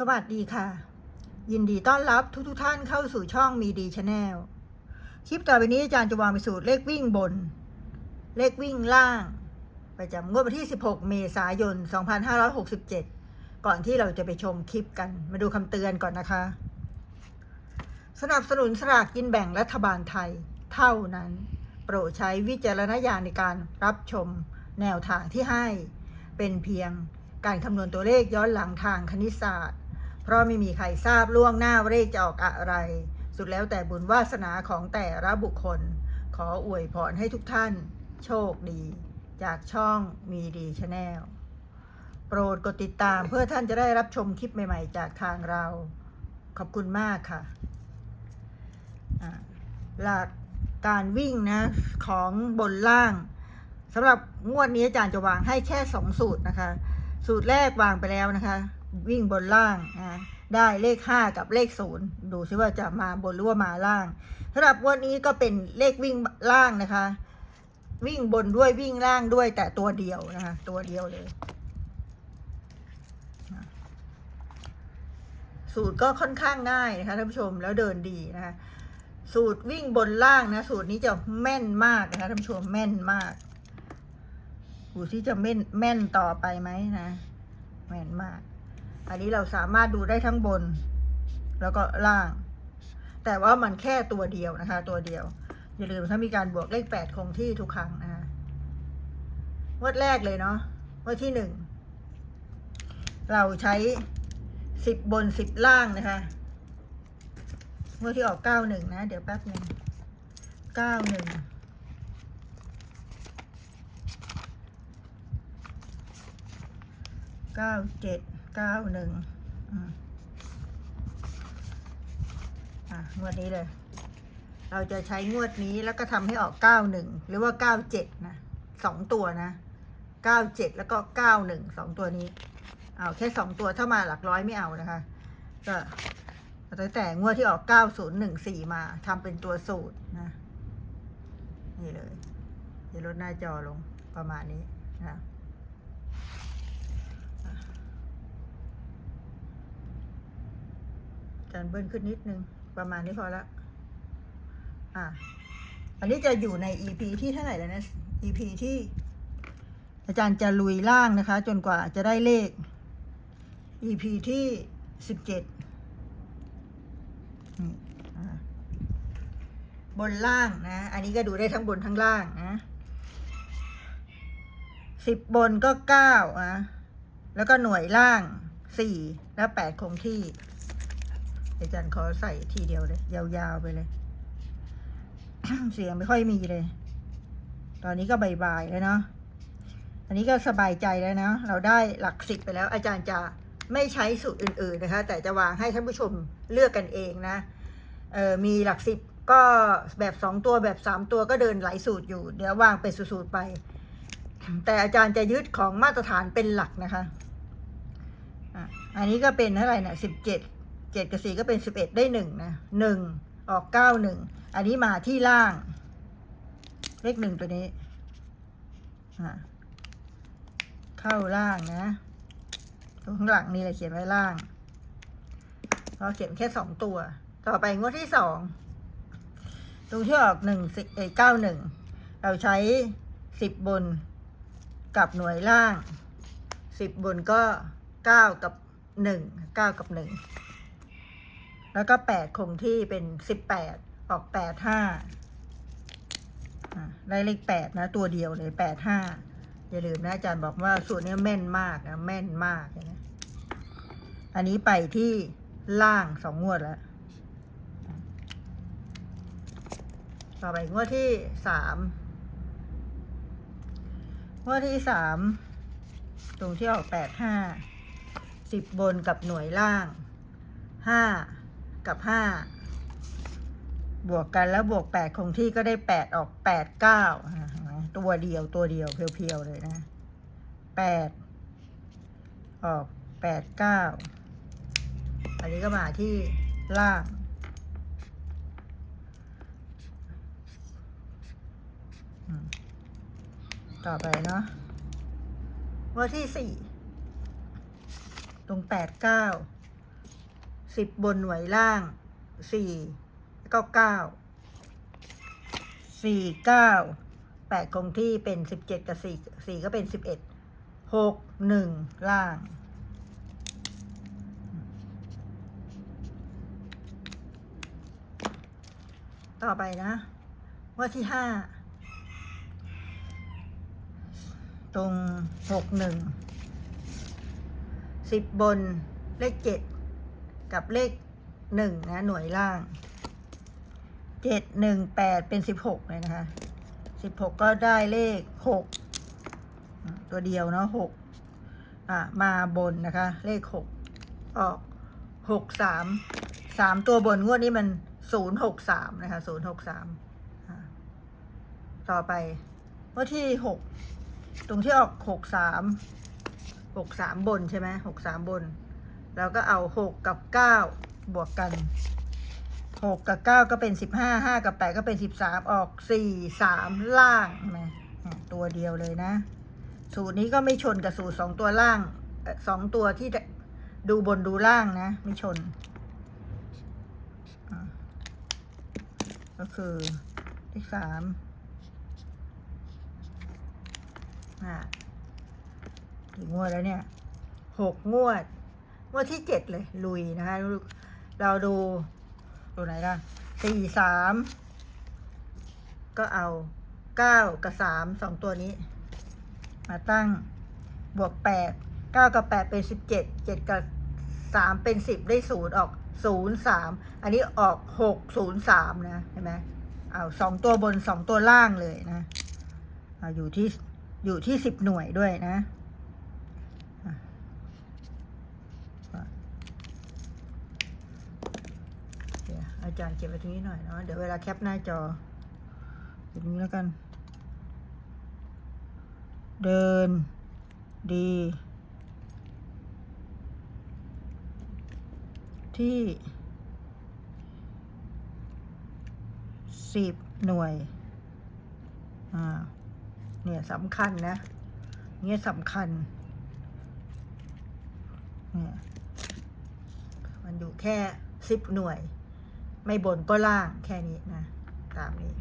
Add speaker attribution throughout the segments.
Speaker 1: สวัสดีค่ะ ยินดีต้อนรับทุกทุกท่านเข้าสู่ช่องมีดีชาแนลคลิปต่อไปนี้อาจารย์จะวางไปสูตรเลขวิ่งบน เลขวิ่งล่าง ประจำงวดวันที่ 16 เมษายน 2567 ก่อนที่เราจะไปชมคลิปกัน มาดูคำเตือนก่อนนะคะ สนับสนุนสลากกินแบ่งรัฐบาลไทย เท่านั้น โปรดใช้วิจารณญาณในการรับชมแนวทางที่ให้เป็นเพียงการคำนวณตัวเลขย้อนหลังทางคณิตศาสตร์ เพราะไม่มีใครทราบล่วงหน้าเลขจะออกอะไร สุดแล้วแต่บุญวาสนาของแต่ละบุคคล ขออวยพรให้ทุกท่าน โชคดี จากช่องมีดีชาแนลโปรดกดติดตามเพื่อท่านจะได้รับชมคลิปใหม่ๆ จากทางเรา ขอบคุณมากค่ะหลักการวิ่งนะของบนล่างสำหรับงวดนี้อาจารย์จะวางให้แค่สองสูตรนะคะ สูตรแรกวางไปแล้วนะคะ วิ่งบนล่างนะได้เลขห้ากับเลขศูนย์ดูซิว่าจะมาบนหรือว่ามาล่างสำหรับวันนี้ก็เป็นเลขวิ่งล่างนะคะ วิ่งบนด้วยวิ่งล่างด้วยแต่ตัวเดียวนะคะ ตัวเดียวเลย สูตรก็ค่อนข้างง่ายนะคะท่านผู้ชมแล้วเดินดีนะคะสูตรวิ่งบนล่างนะ สูตรนี้จะแม่นมากนะคะท่านผู้ชมแม่นมากดูที่จะแม่นแม่นต่อไปไหมนะ แม่นมาก อันนี้เราสามารถดูได้ทั้งบน แล้วก็ล่าง แต่ว่ามันแค่ตัวเดียวนะคะ ตัวเดียว อย่าลืมถ้ามีการบวกเลขแปดคงที่ทุกครั้งนะคะงวดแรกเลยเนาะงวดที่หนึ่งเราใช้สิบบนสิบล่างนะคะงวดที่ออกเก้าหนึ่งนะ เดี๋ยวแป๊บหนึ่งเก้าหนึ่งเก้าเจ็ด เก้าหนึ่งอะงวดนี้เลย เราจะใช้งวดนี้แล้วก็ทำให้ออกเก้าหนึ่งหรือว่าเก้าเจ็ดนะสองตัวนะเก้าเจ็ดแล้วก็เก้าหนึ่งสองตัวนี้ เอาแค่สองตัวถ้ามาหลักร้อยไม่เอานะคะ ก็ตั้งแต่งวดที่ออกเก้าศูนย์หนึ่งสี่มาทำเป็นตัวสูตรนะ นี่เลยเดี๋ยวลดหน้าจอลงประมาณนี้นะ จานเบิ้ลขึ้นนิดนึง ประมาณนี้พอละ อะ อันนี้จะอยู่ใน EP ที่เท่าไหร่แล้วนะ EP ที่ อาจารย์จะลุยล่างนะคะ จนกว่าจะได้เลข EP ที่สิบเจ็ดบนล่างนะ อันนี้ก็ดูได้ทั้งบนทั้งล่างนะสิบบนก็เก้าอะ แล้วก็หน่วยล่างสี่แล้วแปดคงที่ อาจารย์ขอใส่ทีเดียวเลย ยาวๆไปเลย เสียงไม่ค่อยมีเลย ตอนนี้ก็บ่ายๆแล้วเนาะอันนี้ก็สบายใจแล้วนะ เราได้หลักสิบไปแล้ว อาจารย์จะไม่ใช้สูตรอื่น ๆนะคะ แต่จะวางให้ท่านผู้ชมเลือกกันเองนะเออมีหลักสิบก็แบบสองตัวแบบสามตัวก็เดินหลายสูตรอยู่ เดี๋ยววางเป็นสูตรไป แต่อาจารย์จะยึดของมาตรฐานเป็นหลักนะคะอะอันนี้ก็เป็นเท่าไหร่นะสิบเจ็ด เจ็ดกับสี่ก็เป็นสิบเอ็ดได้หนึ่งนะหนึ่งออกเก้าหนึ่งอันนี้มาที่ล่าง เลขหนึ่งตัวนี้เข้าล่างนะตรงข้างหลังนี่เลยเขียนไว้ล่างเราเขียนแค่สองตัว ต่อไปงวดที่สองตรงที่ออกหนึ่งสิเอเก้าหนึ่งเราใช้สิบบนกับหน่วยล่างสิบบนก็เก้ากับหนึ่งเก้ากับหนึ่ง แล้วก็แปดคงที่เป็นสิบแปดออกแปดห้าได้เลขแปดนะ ตัวเดียวเลยแปดห้าอย่าลืมนะอาจารย์บอกว่าสูตรนี้แม่นมากนะแม่นมากนะอันนี้ไปที่ล่างสองงวดแล้ว ต่อไปงวดที่สามงวดที่สามตรงที่ออกแปดห้าสิบบนกับหน่วยล่างห้า กับห้าบวกกันแล้วบวกแปดคงที่ก็ได้แปดออกแปดเก้าตัวเดียวตัวเดียวเพียวๆเลยนะแปดออกแปดเก้าอันนี้ก็มาที่ล่างต่อไปเนาะงวดที่สี่ตรงแปดเก้า สิบบนหน่วยล่างสี่แล้วก็เก้าสี่เก้าแปดคงที่เป็นสิบเจ็ดกับสี่สี่ก็เป็นสิบเอ็ดหกหนึ่งล่างต่อไปนะ ว่าที่ห้าตรงหกหนึ่งสิบบนเลขเจ็ด กับเลขหนึ่งนะ หน่วยล่างเจ็ดหนึ่งแปดเป็นสิบหกเลยนะคะสิบหกก็ได้เลขหกตัวเดียวเนาะหกอะมาบนนะคะ เลขหกออกหกสามสามตัวบนงวดนี้มันศูนย์หกสามนะคะศูนย์หกสามต่อไปงวดที่หกตรงที่ออกหกสามหกสามบนใช่ไหมหกสามบน แล้วก็เอาหกกับเก้าบวกกันหกกับเก้าก็เป็นสิบห้าห้ากับแปดก็เป็นสิบสามออกสี่สามล่างนะอะตัวเดียวเลยนะ สูตรนี้ก็ไม่ชนกับสูตรสองตัวล่างเอ่อสองตัวที่ดูบนดูล่างนะ ไม่ชน ก็คือเลขสามอะกี่งวดแล้วเนี่ยหกงวด งวดที่เจ็ดเลยลุยนะคะเราดูตัวไหนล่ะสี่สามก็เอาเก้ากับสามสองตัวนี้ มาตั้งบวกแปดเก้ากับแปดเป็นสิบเจ็ดเจ็ดกับสามเป็นสิบได้ศูนย์ออกศูนย์สามอันนี้ออกหกศูนย์สามนะเห็นไหมเอาสองตัวบนสองตัวล่างเลยนะเอาอยู่ที่อยู่ที่สิบหน่วยด้วยนะอะเดี๋ยว อาจารย์เก็บไว้ตรงนี้หน่อยเนาะเดี๋ยวเวลาแคปหน้าจอตรงนี้แล้วกัน เดิน ดี ที่สิบหน่วย อ่า เนี่ยสำคัญนะ เนี่ยสำคัญ เนี่ย มันอยู่แค่สิบหน่วย ไม่บนก็ล่างแค่นี้นะ ตามนี้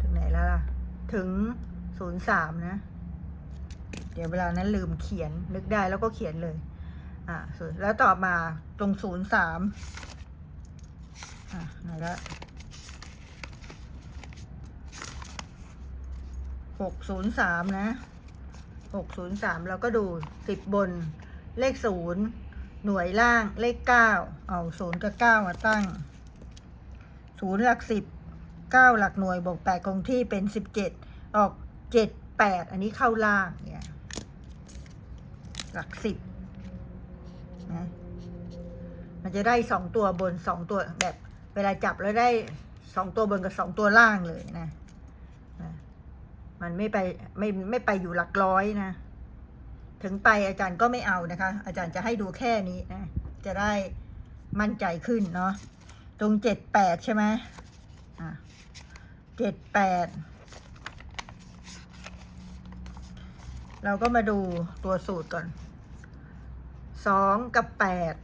Speaker 1: ถึงไหนแล้วล่ะ ถึงศูนย์สามนะ เดี๋ยวเวลานั้นลืมเขียนนึกได้แล้วก็เขียนเลย อ่าส่วนแล้วต่อมาตรงศูนย์สามอ่าไหนละหกศูนย์สามนะหกศูนย์สามเราก็ดูสิบบนเลขศูนย์ หน่วยล่างเลขเก้าเอาศูนย์กับเก้ามาตั้งศูนย์หลักสิบเก้าหลักหน่วยบวกแปดคงที่เป็นสิบเจ็ดออกเจ็ดแปดอันนี้เข้าล่างเนี่ยหลักสิบนะมันจะได้สองตัวบนสองตัวแบบเวลาจับแล้วได้สองตัวบนกับสองตัวล่างเลยนะนะ มันไม่ไปไม่ไม่ไปอยู่หลักร้อยนะ ถึงไปอาจารย์ก็ไม่เอานะคะ อาจารย์จะให้ดูแค่นี้นะ จะได้มั่นใจขึ้นเนาะ ตรงเจ็ดแปดใช่ไหมอะเจ็ดแปด เราก็มาดูตัวสูตรก่อน สองกับแปด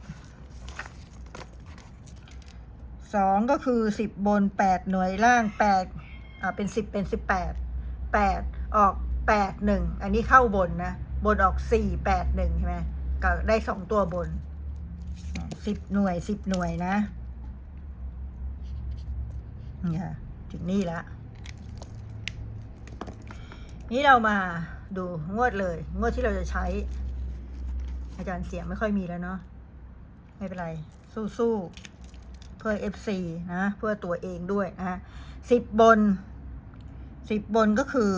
Speaker 1: สองก็คือสิบบนแปดหน่วยล่างแปดอ่าเป็นสิบเป็นสิบแปด แปดออกแปดหนึ่ง อันนี้เข้าบนนะ บนออกสี่แปดหนึ่งใช่ไหมก็ได้สองตัวบนสิบหน่วยสิบหน่วยนะเนี่ยถึงนี่ละนี่เรามาดูงวดเลย งวดที่เราจะใช้ อาจารย์เสียงไม่ค่อยมีแล้วเนาะไม่เป็นไร สู้ๆเพื่อ FC นะ เพื่อตัวเองด้วยนะสิบบนสิบบนก็คือ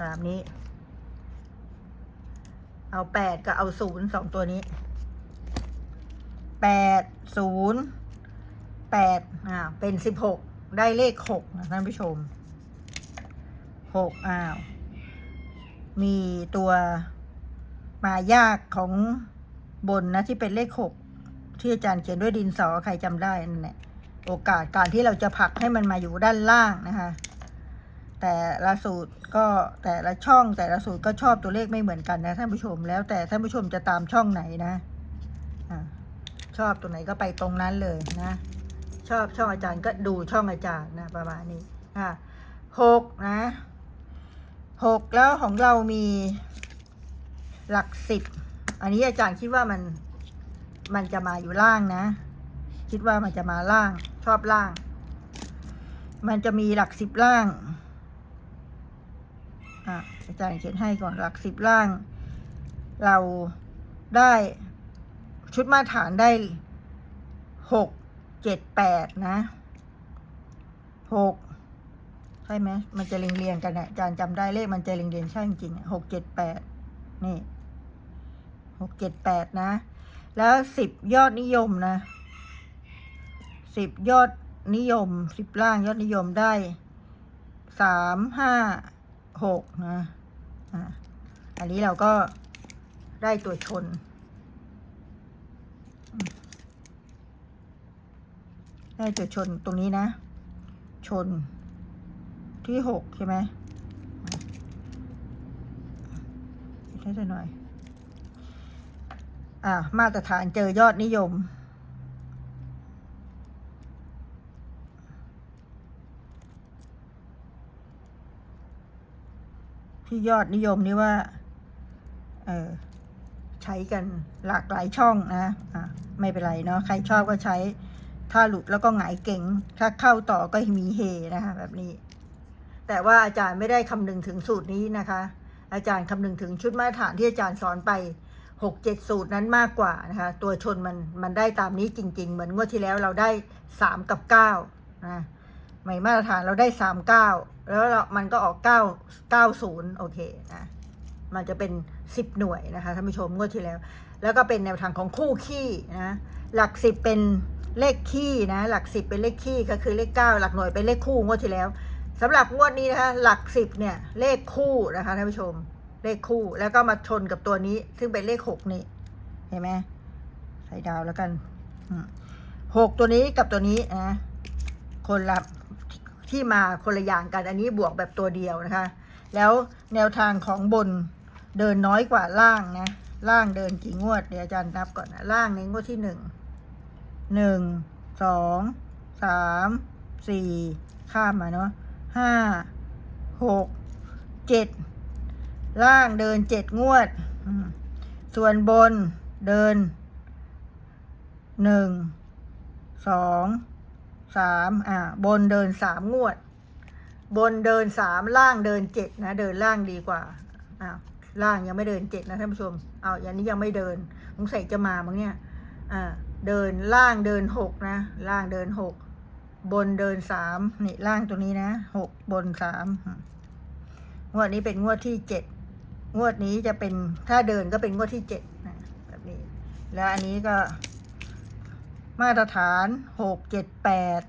Speaker 1: ตามนี้ เอาแปดกับเอาศูนย์สองตัวนี้แปดศูนย์แปดอ่าเป็นสิบหกได้เลขหกนะท่านผู้ชมหกอ้าว มีตัวมายากของบนนะที่เป็นเลขหกที่อาจารย์เขียนด้วยดินสอใครจำได้นั่นแหละโอกาสการที่เราจะผลักให้มันมาอยู่ด้านล่างนะคะ แต่ละสูตรก็แต่ละช่องแต่ละสูตรก็ชอบตัวเลขไม่เหมือนกันนะท่านผู้ชมแล้วแต่ท่านผู้ชมจะตามช่องไหนนะชอบตัวไหนก็ไปตรงนั้นเลยนะ ชอบช่องอาจารย์ก็ดูช่องอาจารย์นะประมาณนี้อะหกนะหกแล้วของเรามีหลักสิบอันนี้อาจารย์คิดว่ามันมันจะมาอยู่ล่างนะ คิดว่ามันจะมาล่างชอบล่าง มันจะมีหลักสิบล่าง อะอาจารย์เขียนให้ก่อนหลักสิบล่าง เราได้ชุดมาตรฐานได้หกเจ็ดแปดนะหกใช่ไหมมันจะเรียงเรียงกันนะอาจารย์จำได้เลขมันจะเรียงเรียงใช่จริงหกเจ็ดแปดนี่หกเจ็ดแปดนะ แล้วสิบยอดนิยมนะสิบยอดนิยมสิบล่างยอดนิยมได้สามห้า หกนะอะอันนี้เราก็ได้ตัวชน ได้ตัวชนตรงนี้นะ ชนที่หกใช่ไหมให้ได้หน่อย อ่ามาตรฐานเจอยอดนิยม ที่ยอดนิยมนี่ว่า เออใช้กันหลากหลายช่องนะอะไม่เป็นไรเนาะใครชอบก็ใช้ ถ้าหลุดแล้วก็หงายเก่ง ถ้าเข้าต่อก็มีเฮนะคะ แบบนี้ แต่ว่าอาจารย์ไม่ได้คำนึงถึงสูตรนี้นะคะ อาจารย์คำนึงถึงชุดมาตรฐานที่อาจารย์สอนไปหกเจ็ดสูตรนั้นมากกว่านะคะ ตัวชนมันมันได้ตามนี้จริง ๆ เหมือนงวดที่แล้วเราได้สามกับเก้านะใหม่มาตรฐานเราได้สามเก้า แล้วเรามันก็ออกเก้าเก้าศูนย์โอเคนะมันจะเป็นสิบหน่วยนะคะท่านผู้ชมงวดที่แล้ว แล้วก็เป็นแนวทางของคู่ขี้นะหลักสิบเป็นเลขขี้นะหลักสิบเป็นเลขขี้ก็คือเลขเก้าหลักหน่วยเป็นเลขคู่งวดที่แล้วสำหรับงวดนี้นะคะหลักสิบเนี่ยเลขคู่นะคะท่านผู้ชมเลขคู่แล้วก็มาชนกับตัวนี้ ซึ่งเป็นเลขหกนี่เห็นไหมใส่ดาวแล้วกันหกตัวนี้กับตัวนี้นะคนละ ที่มาคนละอย่างกันอันนี้บวกแบบตัวเดียวนะคะ แล้วแนวทางของบนเดินน้อยกว่าล่างนะล่างเดินกี่งวดเดี๋ยวอาจารย์นับก่อนนะล่างในงวดที่หนึ่งหนึ่งสองสามสี่ข้ามมาเนาะห้าหกเจ็ดล่างเดินเจ็ดงวด ส่วนบนเดินหนึ่งสอง สามอ่าบนเดินสามงวด บนเดินสามล่างเดินเจ็ดนะ เดินล่างดีกว่าอ้าวล่างยังไม่เดินเจ็ดนะท่านผู้ชมเอาอย่างนี้ยังไม่เดินสงสัยจะมามั้งเนี่ยอ่าเดินล่างเดินหกนะ ล่างเดินหกบนเดินสามนี่ล่างตัวนี้นะหกบนสามอืมงวดนี้เป็นงวดที่เจ็ดงวดนี้จะเป็นถ้าเดินก็เป็นงวดที่เจ็ดนะแบบนี้ แล้วอันนี้ก็ มาตรฐานหกเจ็ดแปด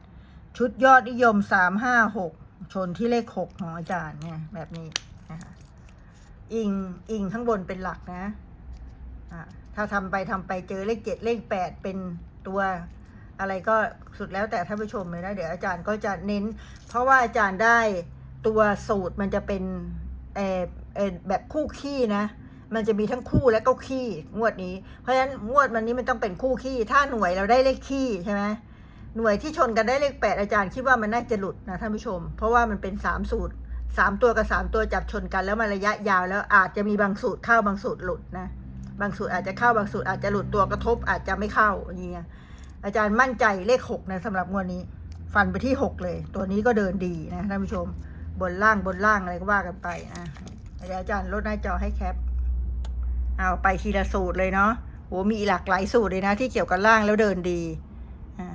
Speaker 1: ชุดยอดนิยมสามห้าหกชนที่เลขหกของอาจารย์เนี่ยแบบนี้นะคะอิงอิงข้างบนเป็นหลักนะอ่าถ้าทำไปทำไปเจอเลขเจ็ดเลขแปดเป็นตัวอะไรก็สุดแล้วแต่ท่านผู้ชมเลยนะ เดี๋ยวอาจารย์ก็จะเน้น เพราะว่าอาจารย์ได้ตัวสูตรมันจะเป็นเออเออแบบคู่ขี้นะ มันจะมีทั้งคู่และก็ขี้งวดนี้ เพราะฉะนั้นงวดมันนี้มันต้องเป็นคู่ขี้ ถ้าหน่วยเราได้เลขขี้ใช่ไหมหน่วยที่ชนกันได้เลขแปดอาจารย์คิดว่ามันน่าจะหลุดนะท่านผู้ชม เพราะว่ามันเป็นสามสูตรสามตัวกับสามตัวจับชนกันแล้วมันระยะยาวแล้วอาจจะมีบางสูตรเข้าบางสูตรหลุดนะบางสูตรอาจจะเข้าบางสูตรอาจจะหลุดตัวกระทบอาจจะไม่เข้าอย่างเงี้ยอาจารย์มั่นใจเลขหกนะสำหรับงวดนี้ ฟันไปที่หกเลย ตัวนี้ก็เดินดีนะท่านผู้ชม บนล่างบนล่างอะไรก็ว่ากันไปนะอาจารย์ลดหน้าจอให้แคป เอาไปทีละสูตรเลยเนาะโหมีหลากหลายสูตรเลยนะ ที่เกี่ยวกับล่างแล้วเดินดีอ่า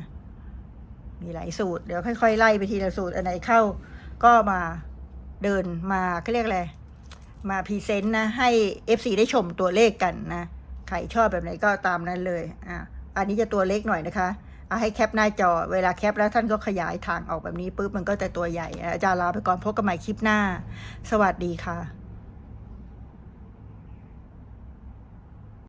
Speaker 1: มีหลายสูตร เดี๋ยวค่อยๆไล่ไปทีละสูตร อันไหนเข้าก็มาเดินมาเขาเรียกอะไร มาพรีเซนต์นะ ให้ FC ได้ชมตัวเลขกันนะ ใครชอบแบบไหนก็ตามนั้นเลย อะ อันนี้จะตัวเล็กหน่อยนะคะเอาให้แคปหน้าจอ เวลาแคปแล้วท่านก็ขยายทางออกแบบนี้ปุ๊บมันก็จะตัวใหญ่ อาจารย์ลาไปก่อนพบกันใหม่คลิปหน้า สวัสดีค่ะ